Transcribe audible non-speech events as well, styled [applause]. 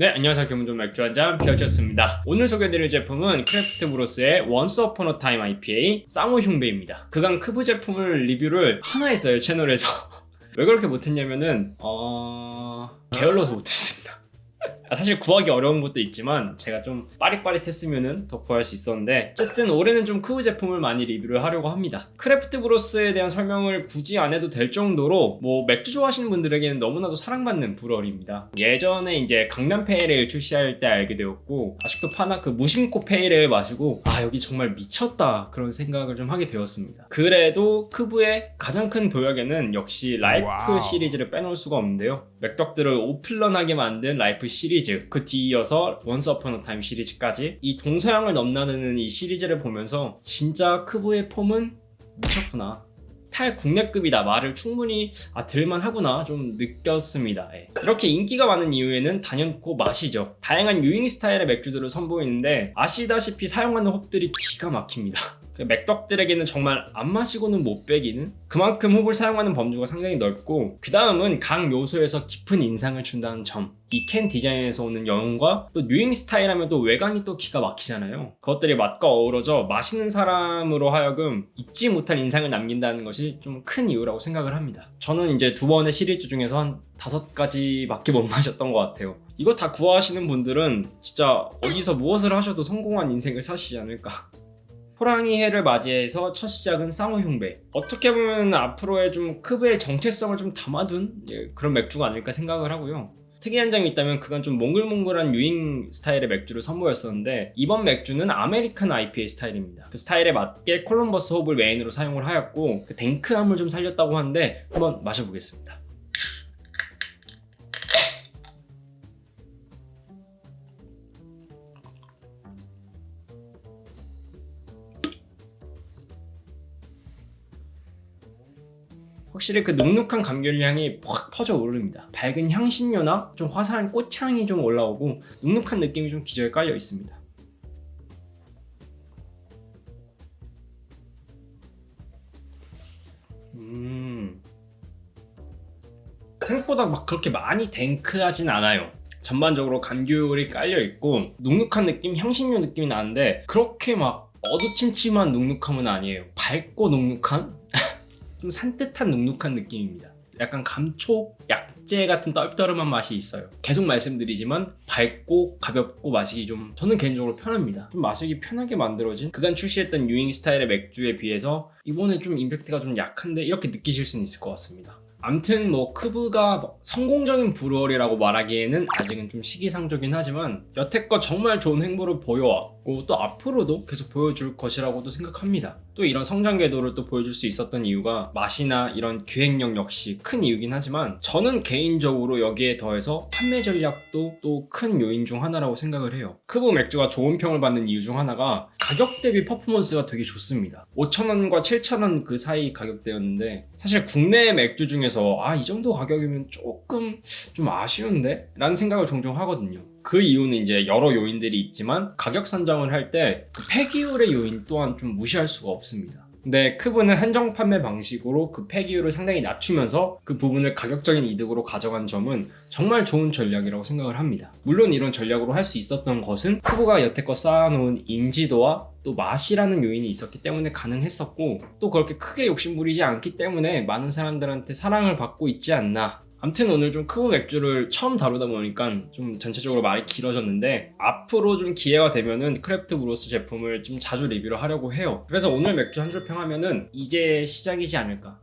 네, 안녕하세요. 교문점 맥주 한잔 피어쳤습니다. 오늘 소개해드릴 제품은 크래프트 브로스의 Once Upon a Time IPA 쌍호 흉배입니다. 그간 크브 제품을 리뷰를 하나 했어요, 채널에서. [laughs] 왜 그렇게 못했냐면은, 어... 게을러서. 아, 사실 구하기 어려운 것도 있지만 제가 좀 빠릿빠릿했으면 더 구할 수 있었는데 어쨌든 올해는 좀 크브 제품을 많이 리뷰를 하려고 합니다. 크래프트 브로스에 대한 설명을 굳이 안 해도 될 정도로 뭐 맥주 좋아하시는 분들에게는 너무나도 사랑받는 브러리입니다. 예전에 이제 강남 페이레일 출시할 때 알게 되었고 아직도 파나 그 무심코 페이레일 마시고 아 여기 정말 미쳤다 그런 생각을 좀 하게 되었습니다. 그래도 크브의 가장 큰 도약에는 역시 라이프 와우. 시리즈를 빼놓을 수가 없는데요 맥덕들을 오플런하게 만든 라이프 시리즈 그 뒤이어서 원스 어폰 어 타임 시리즈까지 이 동서양을 넘나드는 이 시리즈를 보면서 진짜 크브의 폼은 미쳤구나. 탈 국내급이다. 말을 충분히 아 들만 하구나. 좀 느꼈습니다. 예. 이렇게 인기가 많은 이유에는 단연코 맛이죠. 다양한 유잉 스타일의 맥주들을 선보이는데 아시다시피 사용하는 홉들이 기가 막힙니다 그 맥덕들에게는 정말 안 마시고는 못 빼기는 그만큼 홉을 사용하는 범주가 상당히 넓고 그 다음은 각 요소에서 깊은 인상을 준다는 점. 이 캔 디자인에서 오는 영웅과 또 뉴잉 스타일 하면 또 외관이 또 기가 막히잖아요. 그것들이 맛과 어우러져 마시는 사람으로 하여금 잊지 못할 인상을 남긴다는 것이 좀 큰 이유라고 생각을 합니다. 저는 이제 두 번의 시리즈 중에서 한 다섯 가지밖에 못 마셨던 것 같아요. 이거 다 구하시는 분들은 진짜 어디서 무엇을 하셔도 성공한 인생을 사시지 않을까. 호랑이 해를 맞이해서 첫 시작은 쌍호 흉배. 어떻게 보면 앞으로의 좀 크브의 정체성을 좀 담아둔 예, 그런 맥주가 아닐까 생각을 하고요. 특이한 점이 있다면 그건 좀 몽글몽글한 유잉 스타일의 맥주를 선보였었는데 이번 맥주는 아메리칸 IPA 스타일입니다. 그 스타일에 맞게 콜럼버스 홉을 메인으로 사용을 하였고 그 댕크함을 좀 살렸다고 하는데 한번 마셔보겠습니다. 확실히 그 눅눅한 감귤 향이 확 퍼져 오릅니다. 밝은 향신료나 좀 화사한 꽃향이 좀 올라오고 눅눅한 느낌이 좀 기저에 깔려 있습니다. 음. 생각보다 막 그렇게 많이 댕크하진 않아요. 전반적으로 감귤이 깔려 있고 눅눅한 느낌, 향신료 느낌이 나는데 그렇게 막 어두침침한 눅눅함은 아니에요. 밝고 눅눅한 [laughs] 좀 산뜻한 눅눅한 느낌입니다. 약간 감초, 약재 같은 떨떠름한 맛이 있어요. 계속 말씀드리지만 밝고 가볍고 마시기 좀 저는 개인적으로 편합니다. 좀 마시기 편하게 만들어진 그간 출시했던 유잉 스타일의 맥주에 비해서 이번에 좀 임팩트가 좀 약한데 이렇게 느끼실 수는 있을 것 같습니다. 암튼 뭐 크브가 뭐 성공적인 브루어리라고 말하기에는 아직은 좀 시기상조긴 하지만 여태껏 정말 좋은 행보를 보여왔고 또 앞으로도 계속 보여줄 것이라고도 생각합니다. 또 이런 성장 궤도를 또 보여줄 수 있었던 이유가 맛이나 이런 기획력 역시 큰 이유긴 하지만 저는 개인적으로 여기에 더해서 판매 전략도 또 큰 요인 중 하나라고 생각을 해요. 크브 맥주가 좋은 평을 받는 이유 중 하나가 가격 대비 퍼포먼스가 되게 좋습니다. 5,000원과 7,000원 그 사이 가격대였는데 사실 국내 맥주 중에서 아 이 정도 가격이면 조금 좀 아쉬운데? 라는 생각을 종종 하거든요. 그 이유는 이제 여러 요인들이 있지만 가격 산정을 할 때 그 폐기율의 요인 또한 좀 무시할 수가 없습니다. 근데 크브는 한정 판매 방식으로 그 폐기율을 상당히 낮추면서 그 부분을 가격적인 이득으로 가져간 점은 정말 좋은 전략이라고 생각을 합니다. 물론 이런 전략으로 할 수 있었던 것은 크브가 여태껏 쌓아놓은 인지도와 또 맛이라는 요인이 있었기 때문에 가능했었고 또 그렇게 크게 욕심부리지 않기 때문에 많은 사람들한테 사랑을 받고 있지 않나 암튼 오늘 좀 크브 맥주를 처음 다루다 보니까 좀 전체적으로 말이 길어졌는데 앞으로 좀 기회가 되면은 크래프트 브로스 제품을 좀 자주 리뷰를 하려고 해요. 그래서 오늘 맥주 한 줄 평하면은 이제 시작이지 않을까.